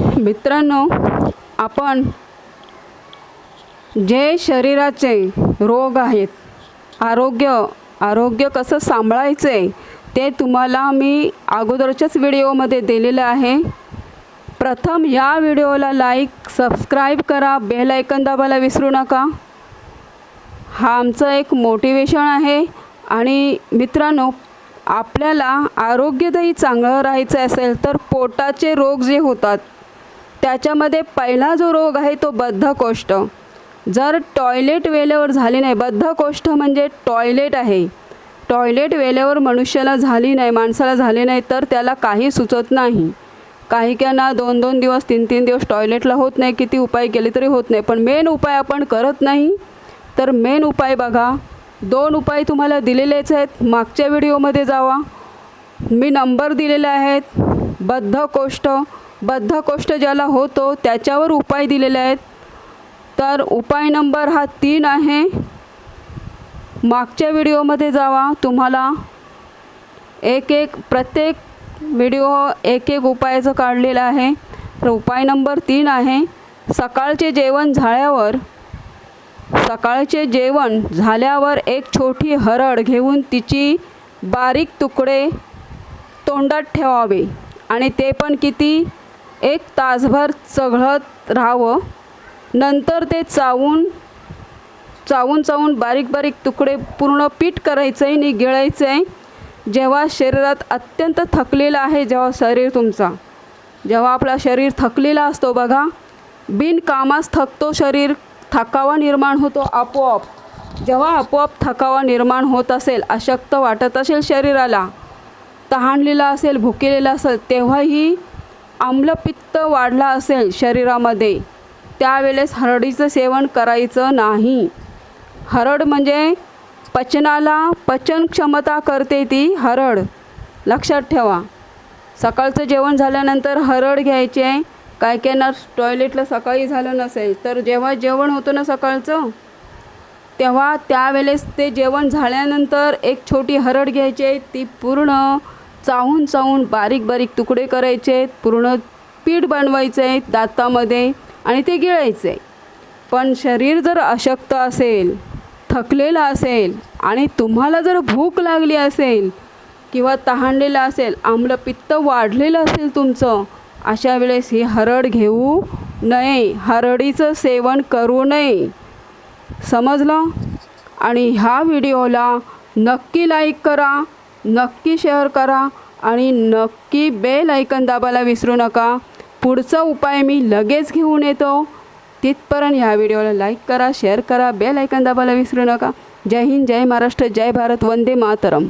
मित्रांनो आपण जे शरीराचे रोग आहेत आरोग्य आरोग्य कसं सांभाळायचं आहे ते तुम्हाला मी अगोदरच्याच व्हिडिओमध्ये दिलेलं आहे. प्रथम या व्हिडिओला लाईक सबस्क्राईब करा बेल ऐकन दाबायला विसरू नका. हा आमचं एक मोटिवेशन आहे आणि मित्रांनो आपल्याला आरोग्यदायी चांगलं राहायचं असेल तर पोटाचे रोग जे होतात त्याच्यामध्ये पहिला जो रोग आहे तो बद्धकोष्ठ जर टॉयलेट वेळेवर झाली नाही बद्धकोष्ठ म्हणजे टॉयलेट आहे. टॉयलेट वेळेवर मनुष्याला झाली नाही माणसाला झाली नाही तर त्याला काही सुचत नाही. काही काहींना दोन दोन दिवस तीन तीन दिवस टॉयलेटला होत नाही किती उपाय केले तरी होत नाही. पण मेन उपाय आपण करत नाही. तर मेन उपाय बघा. दोन उपाय तुम्हाला दिलेलेच आहेत. मागच्या व्हिडिओमध्ये जावा. मी नंबर दिलेले आहेत बद्धकोष्ठ बद्धकोष्ठ ज्याला होतो त्याच्यावर उपाय दिलेले आहेत. तर उपाय नंबर हा तीन आहे. मागच्या व्हिडिओमध्ये जावा. तुम्हाला एक एक प्रत्येक व्हिडिओ एक एक उपायाचं काढलेलं आहे. तर उपाय नंबर तीन आहे. सकाळचे जेवण झाल्यावर सकाळचे जेवण झाल्यावर एक छोटी हरड घेऊन तिची बारीक तुकडे तोंडात ठेवावे. आणि ते पण किती? एक तासभर चघळत राहावं. नंतर ते चावून चावून चावून बारीक बारीक तुकडे पूर्ण पीठ करायचं आहे आणि गिळायचं आहे जेव्हा शरीरात अत्यंत थकलेलं आहे जेव्हा शरीर तुमचा जेव्हा आपला शरीर थकलेला असतो बघा. बिनकामास थकतो शरीर थकावा निर्माण होतो आपोआप. जेव्हा आपोआप थकावा निर्माण होत असेल अशक्त वाटत असेल शरीराला तहानलेला असेल भुकेलेला असेल तेव्हाही आम्लपित्त वाढला असेल शरीरामध्ये त्यावेळेस हरडीचं सेवन करायचं नाही. हरड म्हणजे पचनाला पचन क्षमता करते ती हरड. लक्षात ठेवा. सकाळचं जेवण झाल्यानंतर हरड घ्यायचे. काय काय ना टॉयलेटला सकाळी झालं नसेल तर जेव्हा जेवण होतं ना सकाळचं तेव्हा त्यावेळेस ते जेवण झाल्यानंतर एक छोटी हरड घ्यायची ती पूर्ण चावून चावून बारीक बारीक तुकडे करायचे पूर्ण पीठ बनवायचे दातामध्ये आणि ते गिळायचे. पण शरीर जर अशक्त असेल थकलेलं असेल आणि तुम्हाला जर भूक लागली असेल किंवा तहानलेलं असेल आम्लपित्त वाढलेलं असेल तुमचं अशा वेळेस ही हरड घेऊ नये. हरडीचं सेवन करू नये. समजलं? आणि ह्या व्हिडिओला नक्की लाईक करा. नक्की शेअर करा आणि नक्की बेल ऐकन दाबायला विसरू नका. पुढचा उपाय मी लगेच घेऊन येतो. तिथपर्यंत ह्या व्हिडिओला लाईक करा शेअर करा बेल ऐकन दाबायला विसरू नका. जय हिंद जय महाराष्ट्र जय भारत वंदे मातरम.